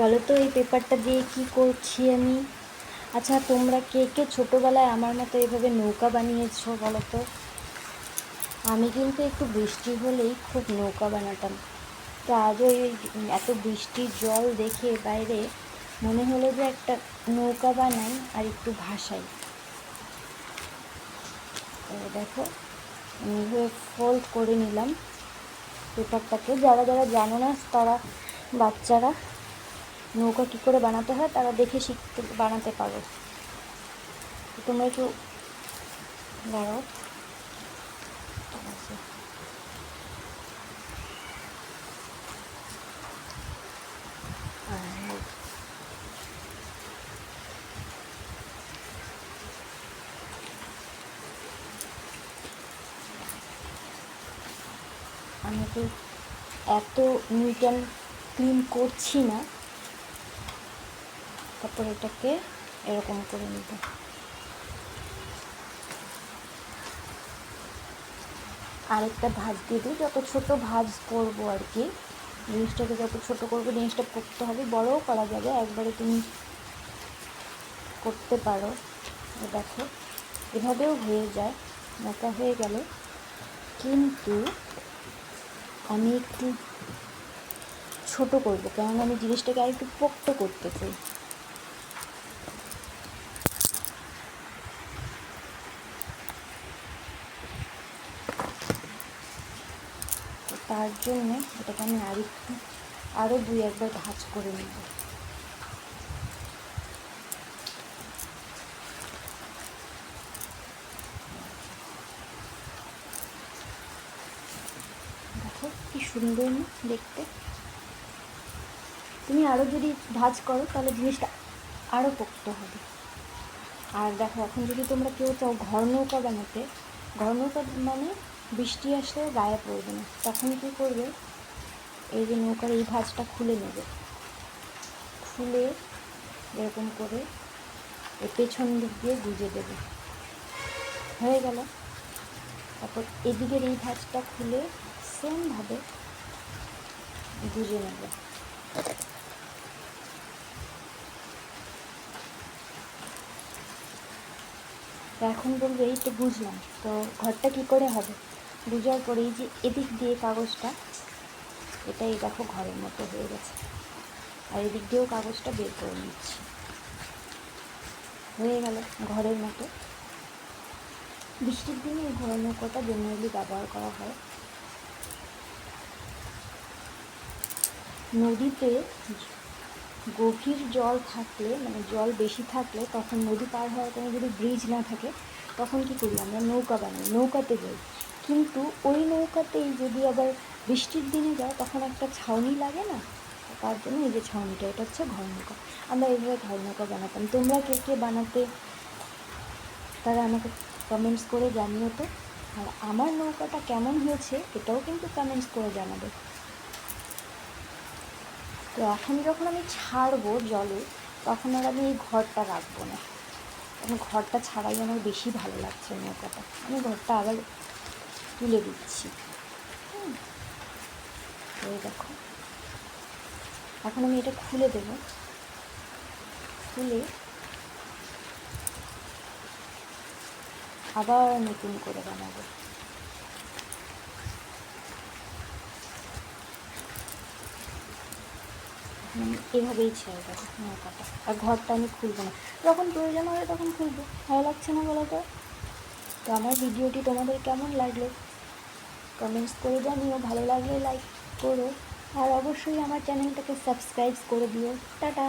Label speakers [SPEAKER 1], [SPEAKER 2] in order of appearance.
[SPEAKER 1] বলো তো এই পেপারটা দিয়ে কি করছি আমি? আচ্ছা তোমরা কে কে ছোটোবেলায় আমার মতো এভাবে নৌকা বানিয়েছো বলো তো? আমি কিন্তু একটু বৃষ্টি হলেই খুব নৌকা বানাতাম। তো আজও এই এত বৃষ্টির জল দেখে বাইরে মনে হলো যে একটা নৌকা বানাই আর একটু ভাসাই। দেখো, আমি ফোল্ড করে নিলাম। পেপারটাকে যারা যারা জানো না, তারা বাচ্চারা নৌকা কী করে বানাতে হয় তারা দেখে শিখতে, বানাতে পারো তোমরা একটু দাঁড়াও। আমি তো এত নিট অ্যান্ড ক্লিন করছি না তারপর এটাকে এরকম করে নিব। আরেকটা ভাজ দিয়ে দিই, যত ছোট ভাজ করব আর কি, জিনিসটাকে যত ছোট করব, জিনিসটা করতে হবে, বড়ও করা যাবে, একবারে তুমি করতে পারো। দেখো, এভাবেও হয়ে যায়, মোটা হয়ে গেল। কিন্তু আমি একটু ছোট করব, কেননা আমি জিনিসটাকে আর একটু পোক্ত করতে চাই। তার জন্যে এটাকে আমি আর একটু আরও দুই একবার ভাজ করে নেব। দেখো কি সুন্দর না দেখতে। তুমি আরও যদি ভাজ করো, তাহলে জিনিসটা আরও পোক্ত হবে। আর দেখো, এখন যদি তোমরা কেউ চাও ঘর নৌকা বানাতে, ঘর নৌকা মানে বৃষ্টি আসলে গায়ে পড়বে না। তখন কী করবে? এই যে নৌকার এই ভাঁজটা খুলে নেবে। খুলে এরকম করে এই পেছন দিক দিয়ে গুজে দেবে। হয়ে গেল। তারপর এদিকের এই ভাঁজটা খুলে সেমভাবে গুজে নেবে। এখন বলবে, এই তো বুঝলাম। তো ঘরটা কি করে হবে? বুঝার পরেই যে এদিক দিয়ে কাগজটা, এটাই দেখো ঘরের মতো হয়ে গেছে। আর এদিক দিয়েও কাগজটা বের করে নিচ্ছি। হয়ে গেল ঘরের মতো। বৃষ্টির দিনে এই ঘরের নৌকোটা জেনারেলি ব্যবহার করা হয়। নদীতে গভীর জল থাকলে মানে জল বেশি থাকলে তখন নদী পার হওয়ার কোনো যদি ব্রিজ না থাকে, তখন কী করি আমরা? নৌকা বানাই, নৌকাতে যাই। কিন্তু ওই নৌকাতেই যদি আবার বৃষ্টির দিনে যায়, তখন একটা ছাউনি লাগে না? তার জন্য এই যে ছাউনিটা, এটা হচ্ছে ঘর নৌকা। আমরা এইভাবে ঘর নৌকা বানাতাম। তোমরা কে কে বানাতে, তারা আমাকে কমেন্টস করে জানিও তো। আর আমার নৌকাটা কেমন হয়েছে, এটাও কিন্তু কমেন্টস করে জানাবে। তো এখন যখন আমি ছাড়বো জলে, তখন আর আমি এই ঘরটা রাখব না। কারণ ঘরটা ছাড়াই আমার বেশি ভালো লাগছে নৌকাটা। আমি ঘরটা আবার তুলে দিচ্ছি। এই দেখো। এখন আমি এটা খুলে দেব। খুলে আবার নতুন করে বানাবো। এভাবেই ছেড়ে দেবো নৌকাটা। আর ঘরটা আমি খুলবো না। যখন প্রয়োজন হবে তখন খুলবো। ভালো লাগছে না বলো তো? তো আমার ভিডিওটি তোমাদের কেমন লাগল? কমেন্টস করে জানিও ভালো লাগলে লাইক করো। আর অবশ্যই আমার চ্যানেলটাকে সাবস্ক্রাইব করে দিও। টাটা!